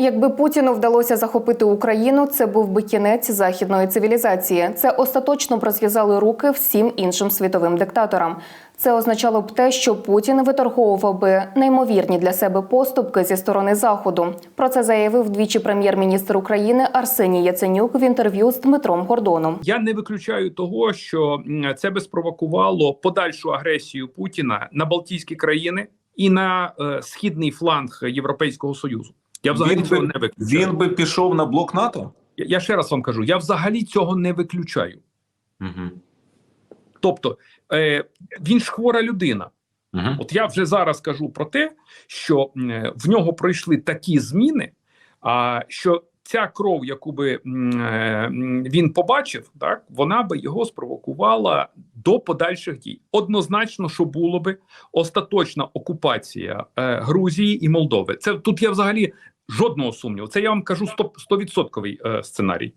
Якби Путіну вдалося захопити Україну, це був би кінець західної цивілізації. Це остаточно б розв'язали руки всім іншим світовим диктаторам. Це означало б те, що Путін виторговував би неймовірні для себе поступки зі сторони заходу. Про це заявив двічі прем'єр-міністр України Арсеній Яценюк в інтерв'ю з Дмитром Гордоном. Я не виключаю того, що це би спровокувало подальшу агресію Путіна на Балтійські країни і на е, східний фланг Європейського союзу. Я взагалі Він цього би, не виключаю. він би пішов на блок НАТО? Я, я ще раз вам кажу: я взагалі цього не виключаю. Угу. Тобто, е, він ж хвора людина. Угу. От я вже зараз кажу про те, що в нього пройшли такі зміни, а що ця кров, яку би е, він побачив, так вона би його спровокувала до подальших дій. Однозначно, що було би остаточна окупація е, Грузії і Молдови. Це тут я взагалі жодного сумніву. Це я вам кажу 100%, 100% е, сценарій.